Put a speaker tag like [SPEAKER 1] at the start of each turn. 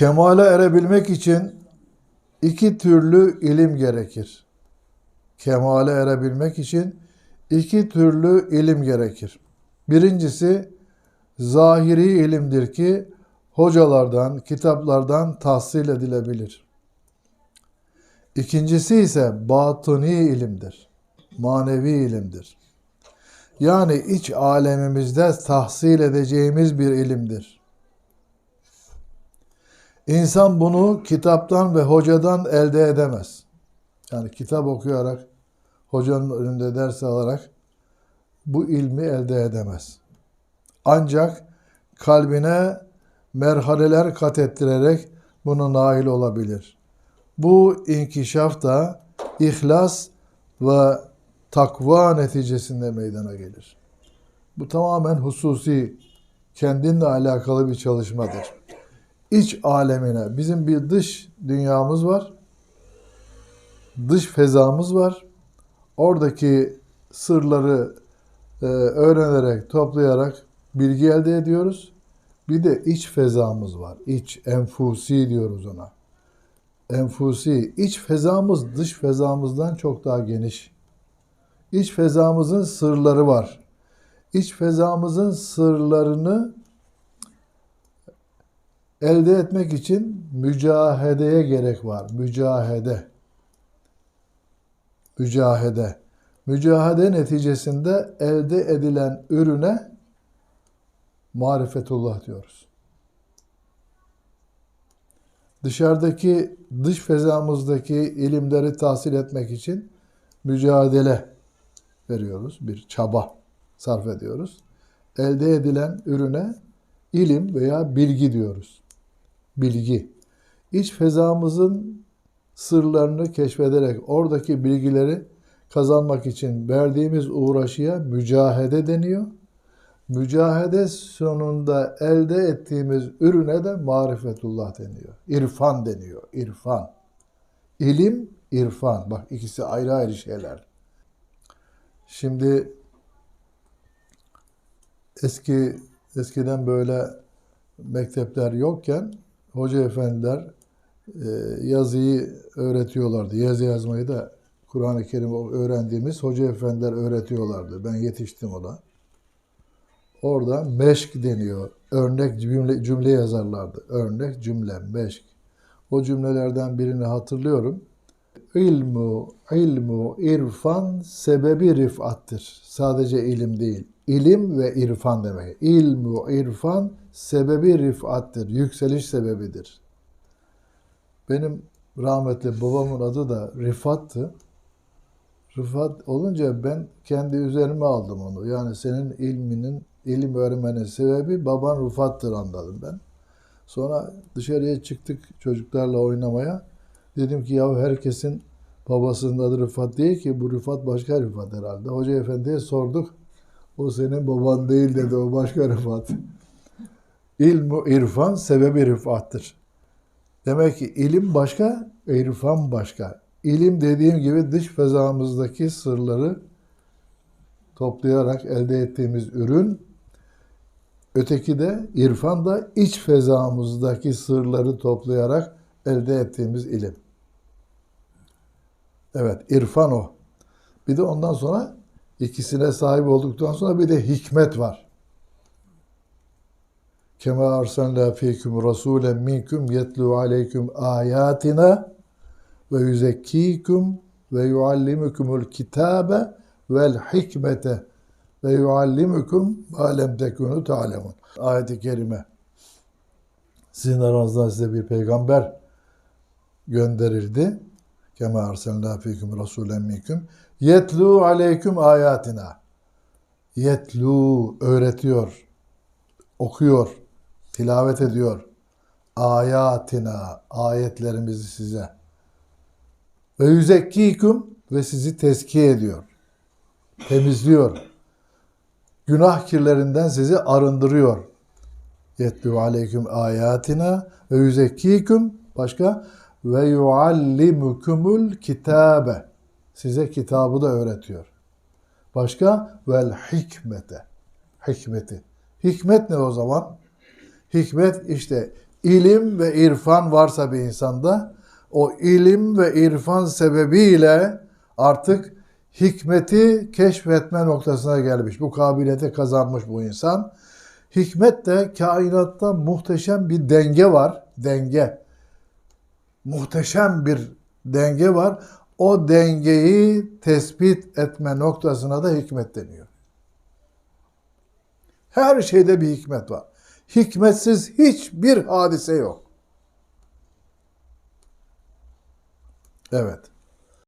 [SPEAKER 1] Kemale erebilmek için iki türlü ilim gerekir. Kemale erebilmek için iki türlü ilim gerekir. Birincisi zahiri ilimdir ki hocalardan, kitaplardan tahsil edilebilir. İkincisi ise batıni ilimdir. Manevi ilimdir. Yani iç alemimizde tahsil edeceğimiz bir ilimdir. İnsan bunu kitaptan ve hocadan elde edemez. Yani kitap okuyarak, hocanın önünde ders alarak bu ilmi elde edemez. Ancak kalbine merhaleler kat ettirerek buna nail olabilir. Bu inkişaf da ihlas ve takva neticesinde meydana gelir. Bu tamamen hususi, kendinle alakalı bir çalışmadır. İç alemine, bizim bir dış dünyamız var, dış fezamız var. Oradaki sırları e, öğrenerek, toplayarak bilgi elde ediyoruz. Bir de iç fezamız var. İç, enfusi diyoruz ona. Enfusi, iç fezamız dış fezamızdan çok daha geniş. İç fezamızın sırları var. İç fezamızın sırlarını elde etmek için mücahedeye gerek var. Mücahede. Mücahede. Mücahede neticesinde elde edilen ürüne marifetullah diyoruz. Dışarıdaki dış fezamızdaki ilimleri tahsil etmek için mücadele veriyoruz. Bir çaba sarf ediyoruz. Elde edilen ürüne ilim veya bilgi diyoruz. Bilgi. İç fezamızın sırlarını keşfederek oradaki bilgileri kazanmak için verdiğimiz uğraşıya mücahede deniyor. Mücahede sonunda elde ettiğimiz ürüne de marifetullah deniyor. İrfan deniyor. İrfan. İlim, irfan. Bak ikisi ayrı ayrı şeyler. Şimdi eski eskiden böyle mektepler yokken hoca efendiler e, yazıyı öğretiyorlardı. Yazı yazmayı da Kur'an-ı Kerim öğrendiğimiz hoca efendiler öğretiyorlardı. Ben yetiştim ona. Orada meşk deniyor. Örnek cümle, cümle yazarlardı. Örnek cümle, meşk. O cümlelerden birini hatırlıyorum. İlmu, ilmu, irfan sebebi rifattır. Sadece ilim değil. İlim ve irfan demek. İlmu, irfan sebebi rifattır. Yükseliş sebebidir. Benim rahmetli babamın adı da Rifat'tı. Rıfat olunca ben kendi üzerime aldım onu. Yani senin ilminin, ilim öğrenmenin sebebi baban Rıfat'tır anladım ben. Sonra dışarıya çıktık çocuklarla oynamaya. Dedim ki ya herkesin babasının adı Rıfat değil ki bu Rıfat başka Rıfat herhalde. Hoca efendiye sorduk. O senin baban değil dedi o başka Rıfat. İlmu irfan sebebi rıfattır. Demek ki ilim başka, irfan başka. İlim dediğim gibi dış fezamızdaki sırları toplayarak elde ettiğimiz ürün. Öteki de irfan da iç fezamızdaki sırları toplayarak elde ettiğimiz ilim. Evet, irfan o. Bir de ondan sonra ikisine sahip olduktan sonra bir de hikmet var. Kema arsalna fikum rasulen minkum yetlu aleyküm ayatina ve yüzekkikum ve yuallimukumul kitabe vel hikmete ve yuallimukum ma lem tekunu ta'lemun. Ayet-i kerime. Sizin aranızdan size bir peygamber gönderildi. Kema arsalna fikum rasulen minkum yetlu aleyküm ayatina. Yetlu öğretiyor, okuyor, tilavet ediyor. Ayatina, ayetlerimizi size. Ve yüzekkikum ve sizi tezkiye ediyor. Temizliyor. Günah kirlerinden sizi arındırıyor. Yetlu aleyküm ayatina ve yüzekkikum başka ve yuallimukumul kitabe. Size kitabı da öğretiyor. Başka vel hikmete. Hikmeti. Hikmet ne o zaman? Hikmet işte ilim ve irfan varsa bir insanda o ilim ve irfan sebebiyle artık hikmeti keşfetme noktasına gelmiş. Bu kabiliyeti kazanmış bu insan. Hikmet de kainatta muhteşem bir denge var. Denge. Muhteşem bir denge var. O dengeyi tespit etme noktasına da hikmet deniyor. Her şeyde bir hikmet var. Hikmetsiz hiçbir hadise yok. Evet.